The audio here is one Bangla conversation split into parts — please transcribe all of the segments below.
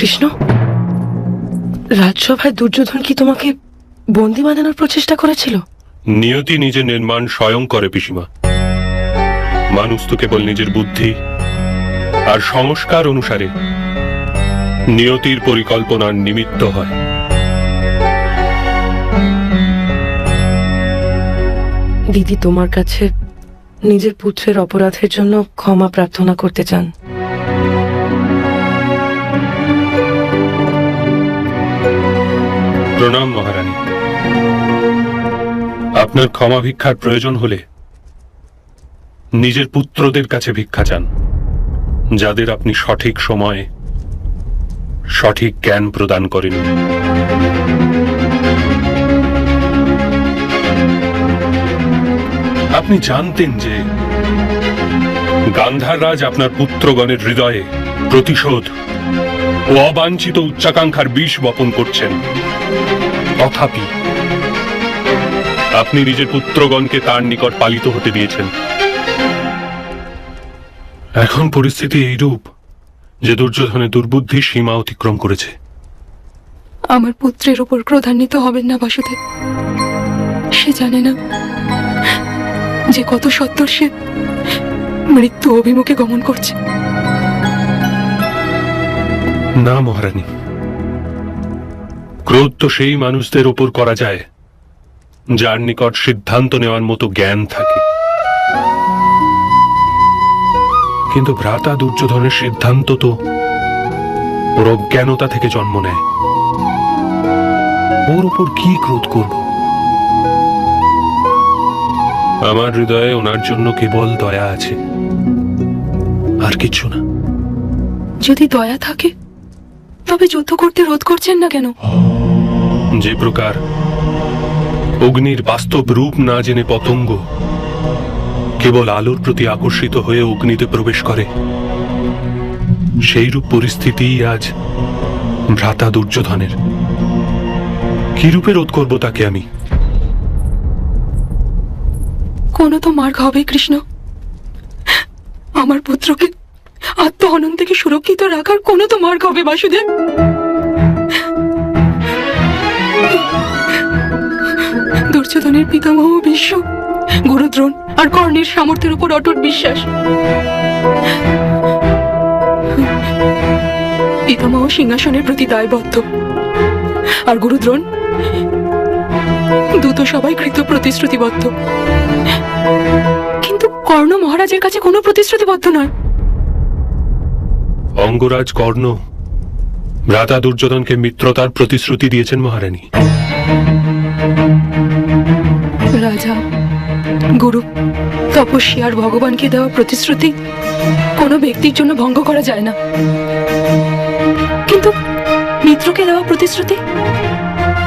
কৃষ্ণ? রাজসভায় দুর্যোধন কি তোমাকে বন্দি বানানোর প্রচেষ্টা করেছিল? নিয়তি নিজের নির্মাণ স্বয়ং করে পিসিমা। মানুষ তো কেবল নিজের বুদ্ধি আর সংস্কার অনুসারে নিয়তির পরিকল্পনার নিমিত্ত হয়। দিদি তোমার কাছে নিজের পুত্রের অপরাধের জন্য ক্ষমা প্রার্থনা করতে চান। প্রণাম মহারানী। আপনার ক্ষমা ভিক্ষার প্রয়োজন হলে নিজের পুত্রদের কাছে ভিক্ষা চান, যাদের আপনি সঠিক সময়ে সঠিক জ্ঞান প্রদান করেন। আপনি জানতেন যে গান্ধার রাজ আপনার পুত্রগণের হৃদয়ে প্রতিশোধ ও অবাঞ্ছিত উচ্চাকাঙ্ক্ষার বিষ বপন করছেন। তথাপি, আপনি নিজের পুত্রগণকে তার নিকট পালিত হতে দিয়েছেন। এখন পরিস্থিতি এইরূপ যে দুর্যোধনের দুর্বুদ্ধি সীমা অতিক্রম করেছে। আমার পুত্রের উপর ক্রোধান্বিত হবেন না বাসুদেব। সে জানে না যে কত সত্তর সে মৃত্যু অভিমুখে গমন করছে। না, মহারানী। ক্রোধ তো সেই মানুষদের ওপর করা যায়, যার নিকট সিদ্ধান্ত নেওয়ার মতো জ্ঞান থাকে। কিন্তু ভ্রাতা দুর্যোধনের সিদ্ধান্ত তো ওর অজ্ঞানতা থেকে জন্ম নেয়। ওর উপর কি ক্রোধ করব? আমার হৃদয়ে ওনার জন্য কেবল দয়া আছে, আর কিছু না। যদি দয়া থাকে তবে যুদ্ধ করতে রোধ করছেন না কেন? যে প্রকার অগ্নির বাস্তব রূপ না জেনে পতঙ্গ কেবল আলোর প্রতি আকর্ষিত হয়ে অগ্নিতে প্রবেশ করে সেই রূপ পরিস্থিতি আজ ভ্রাতা দুর্যোধনের। কি রূপে রোধ করব তাকে আমি? কোনো তো মার্গ হবে কৃষ্ণ। আমার পুত্রকে আত্ম থেকে সুরক্ষিত রাখার কোনো তো মার্গ হবে, বাসুদেব। দুর্যোধনের পিতামহ বিশ্ব, গুরুদ্রোণ আর কর্ণের সামর্থ্যের উপর অটুট বিশ্বাস। পিতামহ সিংহাসনের প্রতি দায়বদ্ধ। আর গুরুদ্রোণ, দূত সবাই কৃত প্রতিশ্রুতিবদ্ধ। কিন্তু কর্ণ মহারাজের কাছে কোনো প্রতিশ্রুতিবদ্ধ নয়। অঙ্গরাজ কর্ণ, ভ্রাতা দুর্যোধনকে মিত্রতার প্রতিশ্রুতি দিয়েছেন মহারানী। রাজা, গুরু, তপস্বী আর ভগবানকে দেওয়া প্রতিশ্রুতি কোনো ব্যক্তির জন্য ভঙ্গ করা যায় না। কিন্তু মিত্রকে দেওয়া প্রতিশ্রুতি,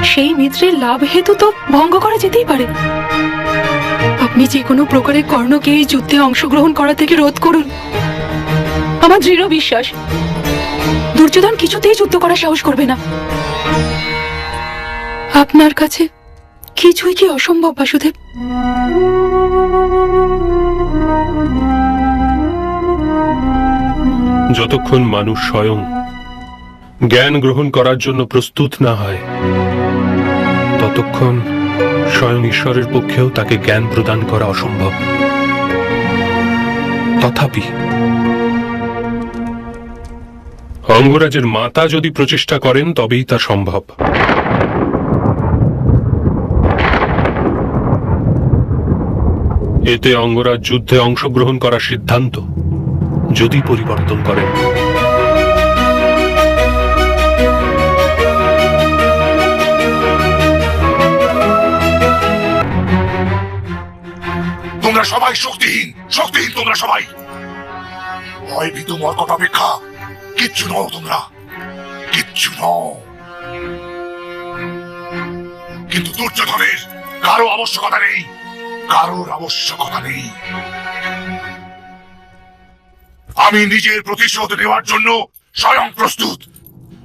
সেই মিত্রের লাভ হেতু তো ভঙ্গ করা যেতেই পারে। আপনি যে কোনো প্রকারে কর্ণকে এই যুদ্ধে অংশগ্রহণ করা থেকে রোধ করুন। আমার দৃঢ় বিশ্বাস। দুর্যোধন কিছুতেই যুদ্ধ করার সাহস করবে না। আপনার কাছে কিছুই কি অসম্ভব, বাসুদেব? যতক্ষণ মানুষ স্বয়ং জ্ঞান গ্রহণ করার জন্য প্রস্তুত না হয়, ততক্ষণ স্বয়ং ঈশ্বরের পক্ষেও তাকে জ্ঞান প্রদান করা অসম্ভব। তথাপি অঙ্গরাজের মাতা যদি প্রচেষ্টা করেন, তবেই তা সম্ভব। এতে অঙ্গরাজ যুদ্ধে অংশগ্রহণ করার সিদ্ধান্ত যদি পরিবর্তন করেন। তোমরা সবাই শক্তিহীন শক্তিহীন তোমরা সবাই। ভয় ভীত মর্কট অপেক্ষা কিচ্ছু নও তোমরা। কিচ্ছু নও। কিন্তু দুর্যোধনের কারও আবশ্যকতা নেই। কারোর আবশ্যকতা নেই। আমি নিজের প্রতিশোধ নেওয়ার জন্য স্বয়ং প্রস্তুত।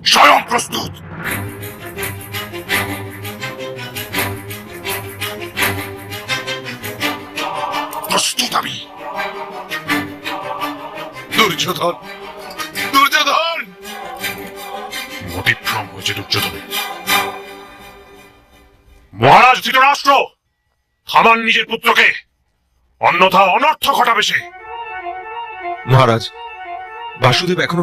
স্বয়ং প্রস্তুত। প্রস্তুত আমি। দুর্যোধন মতিভ্রম হয়েছে দুর্যোধনের। মহারাজ ধৃতরাষ্ট্র থামান নিজের পুত্রকে অন্যথা অনর্থ ঘটাবে সে। মহারাজ, বাসুদেব এখনও